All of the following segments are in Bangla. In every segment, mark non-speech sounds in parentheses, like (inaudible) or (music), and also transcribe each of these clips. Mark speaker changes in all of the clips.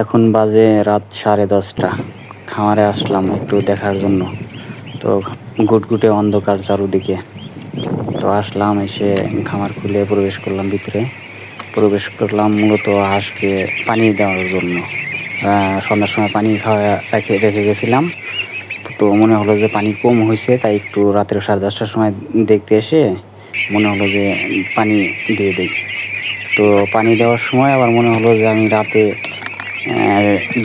Speaker 1: এখন বাজে রাত সাড়ে দশটা। খামারে আসলাম একটু দেখার জন্য। তো গুটগুটে অন্ধকার চারুদিকে। তো আসলাম, এসে খামার খুলে প্রবেশ করলাম ভিতরে। প্রবেশ করলাম মূলত হাঁসকে পানি দেওয়ার জন্য। সন্ধ্যার সময় পানি খাওয়া রেখে রেখে গেছিলাম। তো মনে হলো যে পানি কম হয়েছে তাই একটু রাত্রে সাড়ে দশটার সময় দেখতে এসে মনে হলো যে পানি দিয়ে দিই। তো পানি দেওয়ার সময় আবার মনে হলো যে আমি রাতে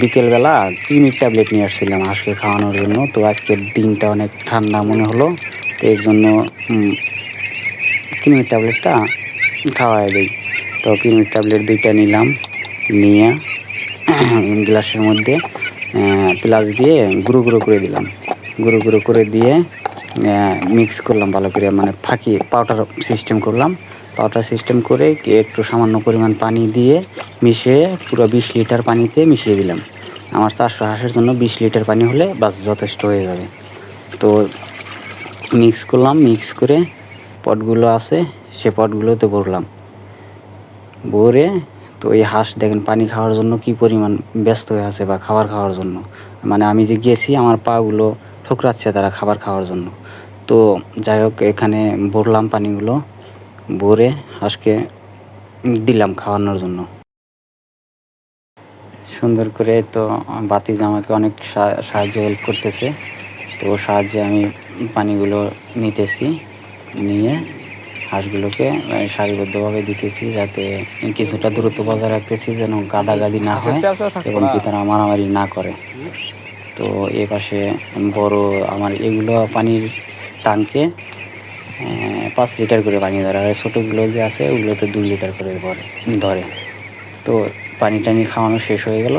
Speaker 1: বিকেলবেলা ক্রিমির ট্যাবলেট নিয়ে আসছিলাম হাঁসকে খাওয়ানোর জন্য। তো আজকের দিনটা অনেক ঠান্ডা মনে হলো, তো এর জন্য ক্রিমির ট্যাবলেটটা খাওয়াই দিই। তো ক্রিমির ট্যাবলেট দুইটা নিলাম, নিয়ে (clears throat) গ্লাসের মধ্যে প্লাস দিয়ে গুঁড়ো গুঁড়ো করে দিলাম। গুঁড়ো গুঁড়ো করে দিয়ে মিক্স করলাম ভালো করে মানে ফাঁকিয়ে পাউডার সিস্টেম করলাম। পাউডার সিস্টেম করে একটু সামান্য পরিমাণ পানি দিয়ে মিশিয়ে পুরো বিশ লিটার পানিতে মিশিয়ে দিলাম। আমার চারশো হাঁসের জন্য বিশ লিটার পানি হলে বাস যথেষ্ট হয়ে যাবে। তো মিক্স করলাম মিক্স করে পটগুলো আছে, সে পটগুলোতে ভরলাম। ভরে তো এই হাঁস দেখেন পানি খাওয়ার জন্য কি পরিমাণ ব্যস্ত হয়ে আছে বা খাবার খাওয়ার জন্য। মানে আমি যে গেছি, আমার পাগুলো ঠোকরাচ্ছে তারা খাবার খাওয়ার জন্য। তো যাই হোক, এখানে ভরলাম পানিগুলো। ভরে হাঁসকে দিলাম খাওয়ানোর জন্য। সুন্দর করে তো বাতিজ আমাকে অনেক সাহায্য হেল্প করতেছে। তো ওর সাহায্যে আমি পানিগুলো নিতেছি নিয়ে হাঁসগুলোকে সারিবদ্ধভাবে দিতেছি যাতে কিছুটা দূরত্ব বজায় রাখতেছি যেন গাদাগাদি না হয় এবং কি তারা মারামারি না করে। তো এ পাশে বড় আমার এগুলো পানির টাঙ্কে পাঁচ লিটার করে পানি ধরা আর ছোটোগুলো যে আছে, ওগুলোতে দুই লিটার করে ধরে ধরে। তো পানি টানি খাওয়ানো শেষ হয়ে গেল।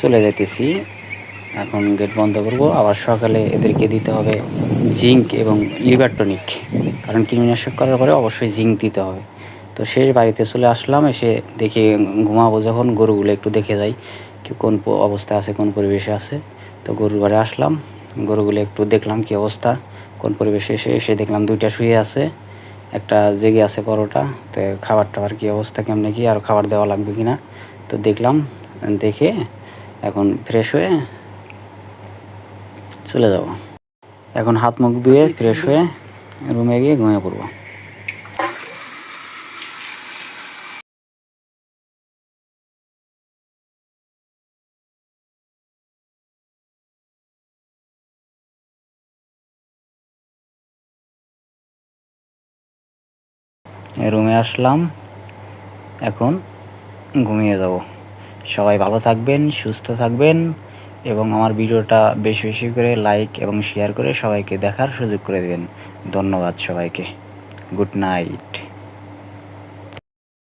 Speaker 1: চলে যাইতেছি। এখন গেট বন্ধ করব। আবার সকালে এদেরকে দিতে হবে জিঙ্ক এবং লিভার টনিক। কারণ কীটনাশক করার পরে অবশ্যই জিঙ্ক দিতে হবে। তো শেষ বাড়িতে চলে আসলাম, এসে দেখি ঘুমাবো যখন, গরুগুলো একটু দেখে যাই কি কোন অবস্থায় আছে, কোন পরিবেশে আছে। তো গরুর ঘরে আসলাম, গরুগুলো একটু দেখলাম কি অবস্থা। কোন পরিবেশে এসে এসে দেখলাম দুইটা শুয়ে আছে একটা জেগে আছে পরোটা তো খাবার টাবার কী অবস্থা কেমনে কি আর খাবার দেওয়া লাগবে কি না তো দেখলাম দেখে এখন ফ্রেশ হয়ে চলে যাব। এখন হাত মুখ ধুয়ে ফ্রেশ হয়ে রুমে গিয়ে ঘুমিয়ে পড়ব। রুমে আসলাম। এখন ঘুমিয়ে যাব। সবাই ভালো থাকবেন, সুস্থ থাকবেন এবং আমার ভিডিওটা বেশি বেশি করে লাইক এবং শেয়ার করে সবাইকে দেখার সুযোগ করে দেবেন। ধন্যবাদ সবাইকে। Good night